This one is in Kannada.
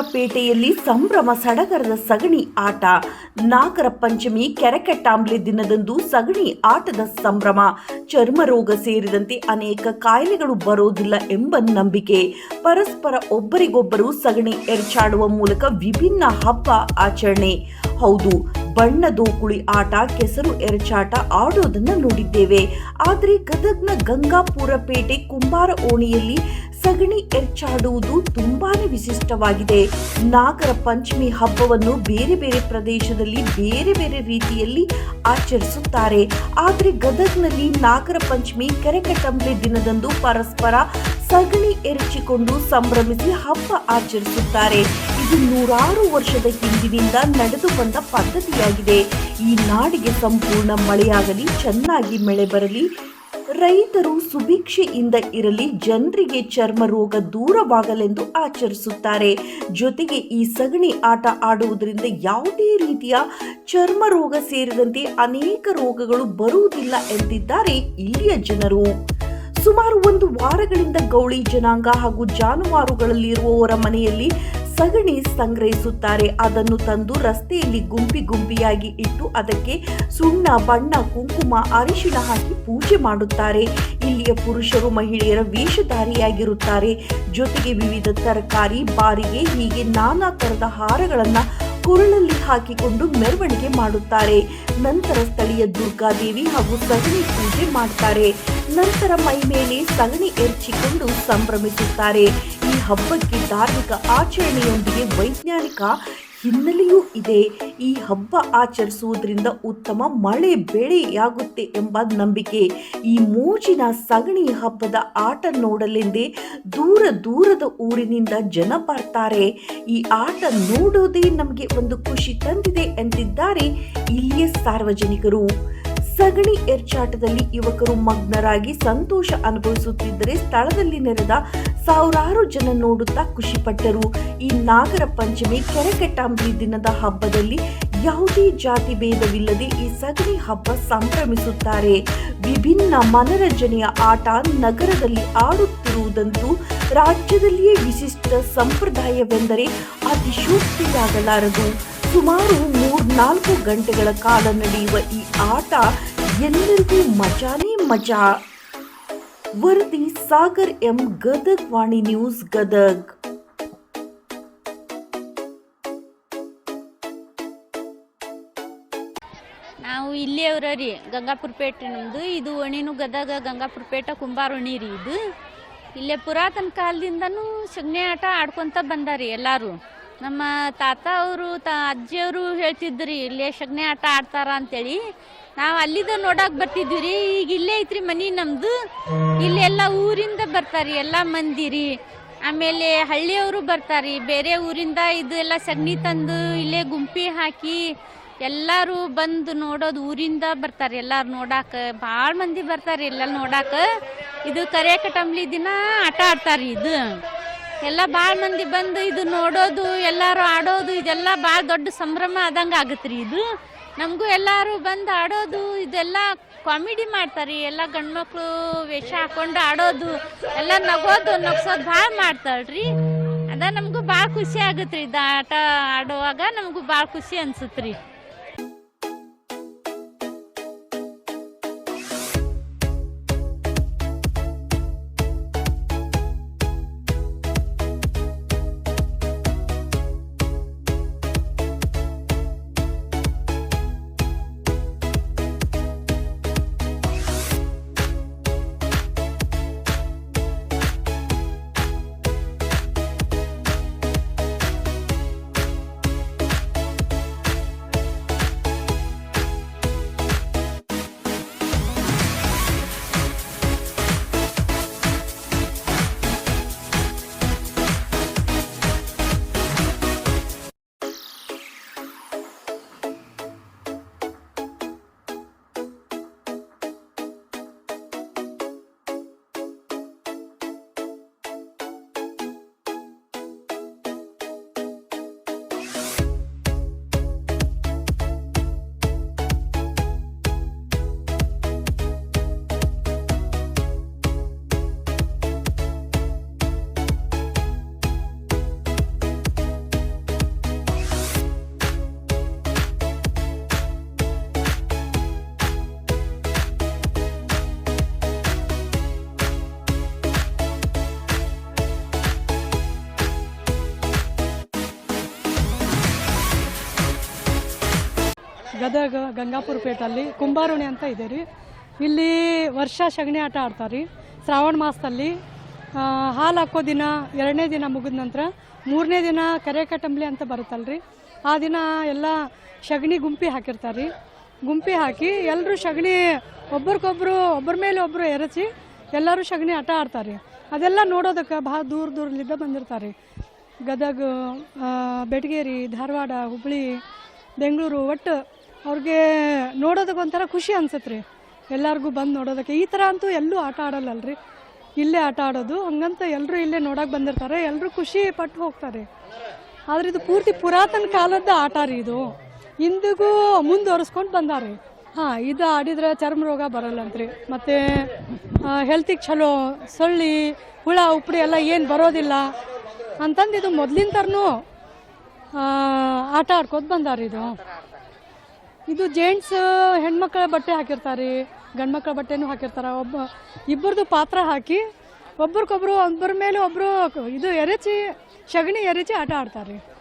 ಪೇಟೆಯಲ್ಲಿ ಸಂಭ್ರಮ ಸಡಗರದ ಸಗಣಿ ಆಟ. ನಾಗರ ಪಂಚಮಿ, ಕೆರೆಕಟ್ಟಾಂಬ್ಲಿ ದಿನದಂದು ಸಗಣಿ ಆಟದ ಸಂಭ್ರಮ. ಚರ್ಮ ರೋಗ ಸೇರಿದಂತೆ ಅನೇಕ ಕಾಯಿಲೆಗಳು ಬರೋದಿಲ್ಲ ಎಂಬ ನಂಬಿಕೆ. ಪರಸ್ಪರ ಒಬ್ಬರಿಗೊಬ್ಬರು ಸಗಣಿ ಎರಚಾಡುವ ಮೂಲಕ ವಿಭಿನ್ನ ಹಬ್ಬ ಆಚರಣೆ. ಹೌದು ಬಣ್ಣದೋಕುಳಿ ಆಟ, ಕೆಸರು ಎರಚಾಟ ಆಡೋದನ್ನ ನೋಡಿದ್ದೇವೆ. ಆದರೆ ಗದಗ್ನ ಗಂಗಾಪುರ ಪೇಟೆ ಕುಂಬಾರ ಓಣಿಯಲ್ಲಿ ಸಗಣಿ ಎರ್ಚಾಡುವುದು ತುಂಬಾನೇ ವಿಶಿಷ್ಟವಾಗಿದೆ. ನಾಗರ ಪಂಚಮಿ ಹಬ್ಬವನ್ನು ಬೇರೆ ಬೇರೆ ಪ್ರದೇಶದಲ್ಲಿ ಬೇರೆ ಬೇರೆ ರೀತಿಯಲ್ಲಿ ಆಚರಿಸುತ್ತಾರೆ. ಆದರೆ ಗದಗ್ನಲ್ಲಿ ನಾಗರ ಪಂಚಮಿ ಕೆರೆಕಟಂಬೆ ದಿನದಂದು ಪರಸ್ಪರ ಸಗಣಿ ಎರಚಿಕೊಂಡು ಸಂಭ್ರಮಿಸಿ ಹಬ್ಬ ಆಚರಿಸುತ್ತಾರೆ. ಇದು ನೂರಾರು ವರ್ಷದ ಹಿಂದಿನಿಂದ ನಡೆದು ಬಂದ ಪದ್ಧತಿಯಾಗಿದೆ. ಈ ನಾಡಿಗೆ ಸಂಪೂರ್ಣ ಮಳೆಯಾಗಲಿ, ಚೆನ್ನಾಗಿ ಮಳೆ ಬರಲಿ ರೈತರು ಸುಭಿಕ್ಷೆಯಿಂದ ಇರಲಿ, ಜನರಿಗೆ ಚರ್ಮ ರೋಗ ದೂರವಾಗಲೆಂದು ಆಚರಿಸುತ್ತಾರೆ. ಜೊತೆಗೆ ಈ ಸಗಣಿ ಆಟ ಆಡುವುದರಿಂದ ಯಾವುದೇ ರೀತಿಯ ಚರ್ಮ ರೋಗ ಸೇರಿದಂತೆ ಅನೇಕ ರೋಗಗಳು ಬರುವುದಿಲ್ಲ ಎಂದಿದ್ದಾರೆ ಇಲ್ಲಿಯ ಜನರು. ಸುಮಾರು ಒಂದು ವಾರಗಳಿಂದ ಗೌಳಿ ಜನಾಂಗ ಹಾಗೂ ಜಾನುವಾರುಗಳಲ್ಲಿರುವವರ ಮನೆಯಲ್ಲಿ ಸಗಣಿ ಸಂಗ್ರಹಿಸುತ್ತಾರೆ. ಅದನ್ನು ತಂದು ರಸ್ತೆಯಲ್ಲಿ ಗುಂಪಿ ಗುಂಪಿಯಾಗಿ ಇಟ್ಟು ಅದಕ್ಕೆ ಸುಣ್ಣ, ಬಣ್ಣ, ಕುಂಕುಮ, ಅರಿಶಿಣ ಹಾಕಿ ಪೂಜೆ ಮಾಡುತ್ತಾರೆ. ಇಲ್ಲಿಯ ಪುರುಷರು ಮಹಿಳೆಯರ ವೇಷಧಾರಿಯಾಗಿರುತ್ತಾರೆ. ಜೊತೆಗೆ ವಿವಿಧ ತರಕಾರಿ, ಬಾರಿಗೆ ಹೀಗೆ ನಾನಾ ಥರದ ಹಾರಗಳನ್ನು ಕುರಳಲ್ಲಿ ಹಾಕಿಕೊಂಡು ಮೆರವಣಿಗೆ ಮಾಡುತ್ತಾರೆ. ನಂತರ ಸ್ಥಳೀಯ ದುರ್ಗಾದೇವಿ ಹಾಗೂ ಸಗಣಿ ಪೂಜೆ ಮಾಡ್ತಾರೆ. ನಂತರ ಮೈ ಮೇಲೆ ಸಗಣಿ ಎರಚಿಕೊಂಡು ಸಂಭ್ರಮಿಸುತ್ತಾರೆ. ಹಬ್ಬಕ್ಕೆ ಧಾರ್ಮಿಕ ಆಚರಣೆಯೊಂದಿಗೆ ವೈಜ್ಞಾನಿಕ ಹಿನ್ನೆಲೆಯೂ ಇದೆ. ಈ ಹಬ್ಬ ಆಚರಿಸುವುದರಿಂದ ಉತ್ತಮ ಮಳೆ ಬೆಳೆಯಾಗುತ್ತೆ ಎಂಬ ನಂಬಿಕೆ. ಈ ಮೂಜಿನ ಸಗಣಿ ಹಬ್ಬದ ಆಟ ನೋಡಲೆಂದೇ ದೂರ ದೂರದ ಊರಿನಿಂದ ಜನ ಬರ್ತಾರೆ. ಈ ಆಟ ನೋಡೋದೇ ನಮಗೆ ಒಂದು ಖುಷಿ ತಂದಿದೆ ಎಂದಿದ್ದಾರೆ ಇಲ್ಲಿಯ ಸಾರ್ವಜನಿಕರು. ಸಗಣಿ ಎರ್ಚಾಟದಲ್ಲಿ ಯುವಕರು ಮಗ್ನರಾಗಿ ಸಂತೋಷ ಅನುಭವಿಸುತ್ತಿದ್ದರೆ ಸ್ಥಳದಲ್ಲಿ ನೆರೆದ ಸಾವಿರಾರು ಜನ ನೋಡುತ್ತಾ ಖುಷಿಪಟ್ಟರು. ಈ ನಾಗರ ಪಂಚಮಿ ಕೆರೆಕಟ್ಟಾಂಬಿ ದಿನದ ಹಬ್ಬದಲ್ಲಿ ಯಾವುದೇ ಜಾತಿ ಭೇದವಿಲ್ಲದೆ ಈ ಸಗಣಿ ಹಬ್ಬ ಸಂಭ್ರಮಿಸುತ್ತಾರೆ. ವಿಭಿನ್ನ ಮನರಂಜನೆಯ ಆಟ ನಗರದಲ್ಲಿ ಆಡುತ್ತಿರುವುದಂತೂ ರಾಜ್ಯದಲ್ಲಿಯೇ ವಿಶಿಷ್ಟ ಸಂಪ್ರದಾಯವೆಂದರೆ ಅತಿಶೋಕ್ತಿಯಾಗಲಾರದು ಸುಮಾರು ಮೂರ್ನಾಲ್ಕು ಗಂಟೆಗಳ ಕಾಲ ನಡೆಯುವ ಈ ಆಟ ಎಲ್ಲರಿಗೂ ಮಜಾನೇ ಮಜಾ. ವರದಿ ಸಾಗರ್ ಎಂ ಗದಗ್ ವಾಣಿ ನ್ಯೂಸ್ ಗದಗ್. ನಾವು ಇಲ್ಲಿಯವ್ರ ರೀ, ಗಂಗಾಪುರ ಪೇಟೆ ನಮ್ಮದು ಇದು ಒಣಿನು ಗದಗ, ಗಂಗಾಪುರ ಪೇಟೆ ಕುಂಬಾರ ಒಣಿ ರೀ ಇದು. ಇಲ್ಲೇ ಪುರಾತನ ಕಾಲದಿಂದನೂ ಸಗಣಿ ಆಟ ಆಡ್ಕೊತ ಬಂದಾರಿ ಎಲ್ಲರೂ. ನಮ್ಮ ತಾತ ಅವರು, ತ ಅಜ್ಜಿಯವರು ಹೇಳ್ತಿದ್ರಿ, ಇಲ್ಲೇ ಸಗಣಿ ಆಟ ಆಡ್ತಾರ ಅಂತೇಳಿ. ನಾವು ಅಲ್ಲಿದ ನೋಡಕ್ ಬರ್ತಿದ್ವಿ ರೀ ಈಗ ಇಲ್ಲೇ ಐತ್ರಿ ಮನಿ ನಮ್ದು. ಇಲ್ಲೆಲ್ಲ ಊರಿಂದ ಬರ್ತಾರಿ, ಎಲ್ಲ ಮಂದಿರಿ. ಆಮೇಲೆ ಹಳ್ಳಿಯವರು ಬರ್ತಾರಿ, ಬೇರೆ ಊರಿಂದ ಇದು ಎಲ್ಲ ಸಗಣಿ ತಂದು ಇಲ್ಲೇ ಗುಂಪಿ ಹಾಕಿ ಎಲ್ಲರೂ ಬಂದು ನೋಡೋದು ಊರಿಂದ ಬರ್ತಾರೆ, ಎಲ್ಲಾರು ನೋಡಾಕ. ಭಾಳ ಮಂದಿ ಬರ್ತಾರೆ ಎಲ್ಲ ನೋಡಾಕ. ಇದು ಕರಿಯಕಟಂಬ್ಲಿ ದಿನ ಆಟ ಆಡ್ತಾರೆ ಇದು. ಎಲ್ಲ ಭಾಳ ಮಂದಿ ಬಂದು ಇದು ನೋಡೋದು, ಎಲ್ಲರೂ ಆಡೋದು, ಇದೆಲ್ಲ ಭಾಳ ದೊಡ್ಡ ಸಂಭ್ರಮ ಆದಂಗೆ ಆಗತ್ರಿ ಇದು. ನಮಗೂ ಎಲ್ಲರೂ ಬಂದು ಆಡೋದು, ಇದೆಲ್ಲ ಕಾಮಿಡಿ ಮಾಡ್ತಾರೆ. ಎಲ್ಲ ಗಂಡ್ಮಕ್ಳು ವೇಷ ಹಾಕೊಂಡು ಆಡೋದು, ಎಲ್ಲ ನಗೋದು, ನಗ್ಸೋದು ಭಾಳ ಮಾಡ್ತಾಳ್ರಿ. ಅದ ನಮಗೂ ಭಾಳ ಖುಷಿ ಆಗತ್ರಿ. ಇದು ಆಟ ಆಡುವಾಗ ನಮಗೂ ಭಾಳ ಖುಷಿ ಅನ್ಸುತ್ರಿ. ಗದಗ ಗಂಗಾಪುರ ಪೇಟಲ್ಲಿ ಕುಂಬಾರುಣಿ ಅಂತ ಇದೆ ರೀ. ಇಲ್ಲಿ ವರ್ಷ ಸಗಣಿ ಆಟ ಆಡ್ತಾರೆ ಶ್ರಾವಣ ಮಾಸದಲ್ಲಿ ಹಾಲು ಹಾಕೋ ದಿನ ಎರಡನೇ ದಿನ ಮುಗಿದ ನಂತರ ಮೂರನೇ ದಿನ ಕರೆ ಕಟಂಬ್ಲಿ ಅಂತ ಬರುತ್ತಲ್ರಿ ಆ ದಿನ ಎಲ್ಲ ಸಗಣಿ ಗುಂಪಿ ಹಾಕಿರ್ತಾರೆ ಗುಂಪಿ ಹಾಕಿ ಎಲ್ಲರೂ ಸಗಣಿ ಒಬ್ರಿಗೊಬ್ರು ಒಬ್ಬರ ಮೇಲೆ ಒಬ್ಬರು ಎರಚಿ ಎಲ್ಲರೂ ಸಗಣಿ ಆಟ ಆಡ್ತಾರೆ ಅದೆಲ್ಲ ನೋಡೋದಕ್ಕೆ ಭಾಳ ದೂರ ದೂರಲಿದ್ದ ಬಂದಿರ್ತಾರೆ ಗದಗ ಬೆಟಗೇರಿ, ಧಾರವಾಡ ಹುಬ್ಬಳ್ಳಿ ಬೆಂಗಳೂರು ಒಟ್ಟು ಅವ್ರಿಗೆ ನೋಡೋದಕ್ಕೆ ಒಂಥರ ಖುಷಿ ಅನ್ಸತ್ತೆ ರೀ ಎಲ್ಲರಿಗೂ ಬಂದು ನೋಡೋದಕ್ಕೆ. ಈ ಥರ ಅಂತೂ ಎಲ್ಲೂ ಆಟ ಆಡಲ್ಲಲ್ರಿ. ಇಲ್ಲೇ ಆಟ ಆಡೋದು. ಹಂಗಂತ ಎಲ್ಲರೂ ಇಲ್ಲೇ ನೋಡೋಕೆ ಬಂದಿರ್ತಾರೆ. ಎಲ್ಲರೂ ಖುಷಿ ಪಟ್ಟು ಹೋಗ್ತಾರೆ. ಆದ್ರೆ ಇದು ಪೂರ್ತಿ ಪುರಾತನ ಕಾಲದ ಆಟ ರೀ ಇದು. ಇಂದಿಗೂ ಮುಂದುವರಿಸ್ಕೊಂಡು ಬಂದಾರೆ. ಹಾಂ, ಇದು ಆಡಿದ್ರೆ ಚರ್ಮ ರೋಗ ಬರಲ್ಲಂತ್ರಿ. ಮತ್ತು ಹೆಲ್ತಿಗೆ ಚಲೋ ಸೊಳ್ಳಿ, ಹುಳ ಉಪ್ಪಡಿ ಎಲ್ಲ ಏನು ಬರೋದಿಲ್ಲ. ಅಂತಂದು ಇದು ಮೊದಲಿನ ಥರನೂ ಆಟ ಆಡ್ಕೋತ ಬಂದಾರ ಇದು. ಇದು ಜೆಂಟ್ಸ್ ಹೆಣ್ಮಕ್ಳ ಬಟ್ಟೆ ಹಾಕಿರ್ತಾರೆ, ಗಂಡ್ಮಕ್ಳ ಬಟ್ಟೆನೂ ಹಾಕಿರ್ತಾರೆ. ಒಬ್ಬ, ಇಬ್ಬರದು ಪಾತ್ರ ಹಾಕಿ, ಒಬ್ರಿಗೊಬ್ರು ಒಬ್ಬರ ಮೇಲೆ ಒಬ್ಬರು ಇದು ಎರಚಿ, ಸಗಣಿ ಎರಚಿ ಆಟ ಆಡ್ತಾರೆ.